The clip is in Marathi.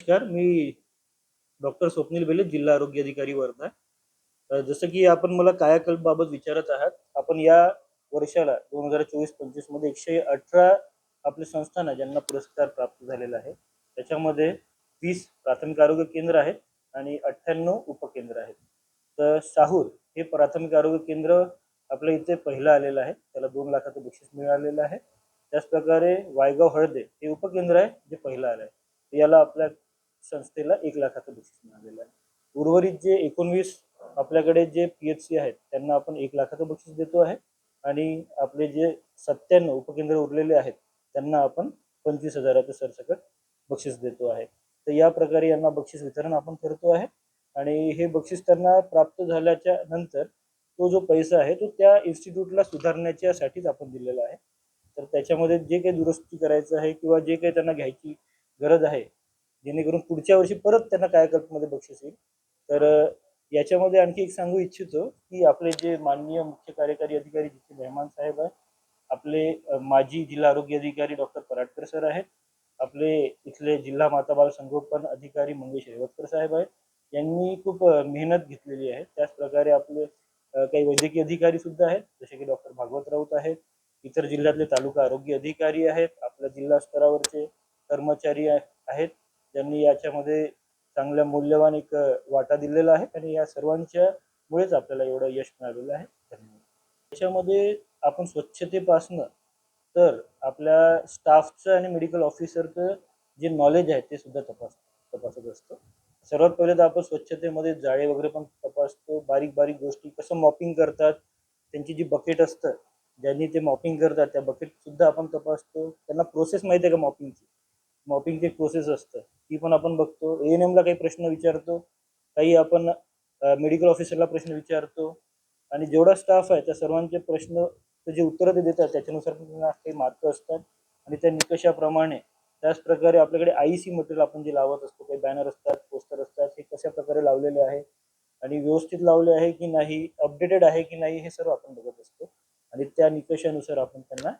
नमस्कार मी डॉक्टर स्वप्नील बेले जिल्हा आरोग्य अधिकारी वर्धा. जसं की आपण मला कायाकल्प बाबत विचारत आहात आपण या वर्षाला दोन हजार चोवीस पंचवीसमध्ये एकशे अठरा आपले संस्थान आहे ज्यांना पुरस्कार प्राप्त झालेला आहे त्याच्यामध्ये वीस प्राथमिक आरोग्य केंद्र आहेत आणि अठ्ठ्याण्णव उपकेंद्र आहेत. तर शाहूर हे प्राथमिक आरोग्य केंद्र आपल्या इथे पहिलं आलेलं आहे त्याला दोन लाखाचं बक्षीस मिळालेलं आहे. त्याचप्रकारे वायगाव हळदे हे उपकेंद्र आहे जे पहिलं आलं आहे याला आपल्या संस्थेला एक लाखाचं बक्षीस मिळालेलं आहे. उर्वरित जे एकोणवीस आपल्याकडे जे पी एच सी आहेत त्यांना आपण एक लाखाचं बक्षीस देतो आहे. आणि आपले जे सत्त्याण्णव उपकेंद्र उरलेले आहेत त्यांना आपण पंचवीस हजाराचं सरसकट बक्षीस देतो आहे. तर या प्रकारे यांना बक्षीस वितरण आपण करतो आहे. आणि हे बक्षीस त्यांना प्राप्त झाल्याच्यानंतर तो जो पैसा आहे तो त्या इन्स्टिट्यूटला सुधारण्याच्यासाठीच आपण दिलेला आहे. तर त्याच्यामध्ये जे काही दुरुस्ती करायचं आहे किंवा जे काही त्यांना घ्यायची गरज आहे जेणेकरून पुढच्या वर्षी परत त्यांना कायाकल्पमध्ये बक्षीस येईल. तर याच्यामध्ये आणखी एक सांगू इच्छितो की आपले जे माननीय मुख्य कार्यकारी अधिकारी जिथे मेहमान साहेब आहेत आपले माजी जिल्हा आरोग्य अधिकारी डॉक्टर पराटकर सर आहेत आपले इथले जिल्हा माता बाल संगोपन अधिकारी मंगेश रेवतकर साहेब आहेत यांनी खूप मेहनत घेतलेली आहे. त्याचप्रकारे आपले काही वैद्यकीय अधिकारी सुद्धा आहेत जसे की डॉक्टर भागवत राऊत आहेत इतर जिल्ह्यातले तालुका आरोग्य अधिकारी आहेत आपल्या जिल्हा स्तरावरचे कर्मचारी आहेत. ज्यांनी याच्यामध्ये चांगल्या मूल्यवान एक वाटा दिलेला आहे आणि या सर्वांच्या मुळेच आपल्याला एवढं यश मिळालेलं आहे. धन्यवाद. त्याच्यामध्ये आपण स्वच्छतेपासनं तर आपल्या स्टाफचं आणि मेडिकल ऑफिसरचं जे नॉलेज आहे ते सुद्धा तपास तपासत असतो. सर्वात पहिले तर आपण स्वच्छतेमध्ये जाळे वगैरे पण तपासतो. बारीक बारीक गोष्टी कसं मॉपिंग करतात त्यांची जी बकेट असतं ज्यांनी ते मॉपिंग करतात त्या बकेट सुद्धा आपण तपासतो. त्यांना प्रोसेस माहिती आहे का मॉपिंगची? मॉपिंगची एक प्रोसेस असतं ती पण आपण बघतो. ए एन एमला काही प्रश्न विचारतो काही आपण मेडिकल ऑफिसरला प्रश्न विचारतो. आणि जेवढा स्टाफ आहे त्या सर्वांचे प्रश्न ते जे उत्तरं ते देतात त्याच्यानुसार त्यांना काही मार्क असतात. आणि त्या निकषाप्रमाणे त्याच प्रकारे आपल्याकडे आय सी मटेरियल आपण जे लावत असतो काही बॅनर असतात पोस्टर असतात हे कशा प्रकारे लावलेले आहे? आणि व्यवस्थित लावले आहे की नाही? अपडेटेड आहे की नाही? हे सर्व आपण बघत असतो. आणि त्या निकषानुसार आपण त्यांना